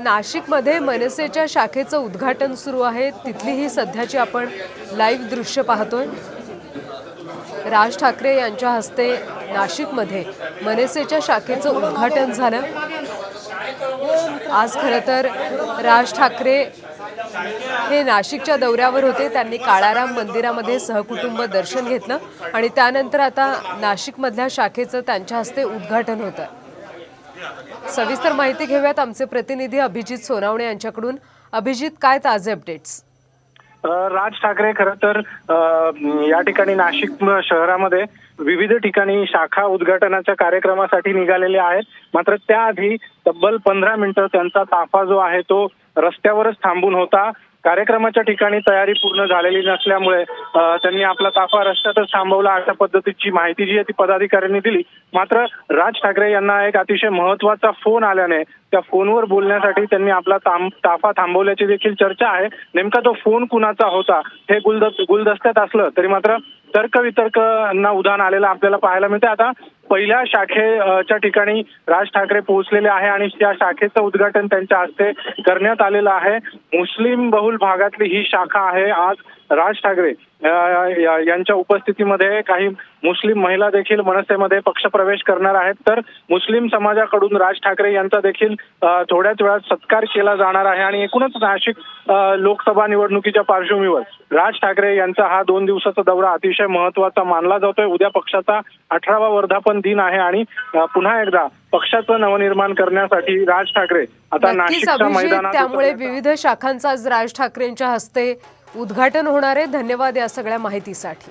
नाशिकमध्ये मनसेच्या शाखेचं उद्घाटन सुरू आहे. तिथली ही सध्याची आपण लाईव्ह दृश्य पाहतोय. राज ठाकरे यांच्या हस्ते नाशिकमध्ये मनसेच्या शाखेचं उद्घाटन झालं. आज खरं तर राज ठाकरे हे नाशिकच्या दौऱ्यावर होते. त्यांनी काळाराम मंदिरामध्ये सहकुटुंब दर्शन घेतलं आणि त्यानंतर आता नाशिकमधल्या शाखेचं त्यांच्या हस्ते उद्घाटन होतं. सविस्तर माहिती घेऊयात आमचे प्रतिनिधी अभिजित सोनावणे यांच्याकडून. अभिजित काय ताजे अपडेट्स राज ठाकरे खरं तर या ठिकाणी नाशिक शहरामध्ये विविध ठिकाणी शाखा उद्घाटनाच्या कार्यक्रमासाठी निघालेले आहेत. मात्र त्याआधी तब्बल पंधरा मिनिटं त्यांचा ताफा जो आहे तो रस्त्यावरच थांबून होता. कार्यक्रमाच्या ठिकाणी तयारी पूर्ण झालेली नसल्यामुळे त्यांनी आपला ताफा रस्त्यातच थांबवला. अशा पद्धतीची माहिती जी आहे ती पदाधिकाऱ्यांनी दिली. मात्र राज ठाकरे यांना एक अतिशय महत्त्वाचा फोन आल्याने त्या फोनवर बोलण्यासाठी त्यांनी आपला ताफा थांबवल्याची देखील चर्चा आहे. नेमका तो फोन कुणाचा होता हे गुलदस्त गुलदस्त्यात असलं तरी मात्र तर्कवितर्कांना उधाण आलेलं आपल्याला पाहायला मिळते आता पहिल्या शाखेच्या ठिकाणी राज ठाकरे पोहोचलेले आहे आणि त्या शाखेचं उद्घाटन त्यांच्या हस्ते करण्यात आलेलं आहे. मुस्लिम बहुल भागातली ही शाखा आहे. आज राज ठाकरे यांच्या उपस्थितीमध्ये काही मुस्लिम महिला देखील मनसेमध्ये पक्षप्रवेश करणार आहेत. तर मुस्लिम समाजाकडून राज ठाकरे यांचा देखील थोड्याच वेळात सत्कार केला जाणार आहे. आणि एकूणच नाशिक लोकसभा निवडणुकीच्या पार्श्वभूमीवर राज ठाकरे यांचा हा दोन दिवसाचा दौरा अतिशय महत्त्वाचा मानला जातोय. उद्या पक्षाचा अठरावा वर्धापन दिन आहे आणि पुन्हा एकदा पक्षाचं नवनिर्माण करण्यासाठी राज ठाकरे आता नाशिकच्या मैदानात त्यामुळे. विविध शाखांचं आज राज ठाकरेंच्या हस्ते उद्घाटन होणार आहे धन्यवाद या सगळ्या माहितीसाठी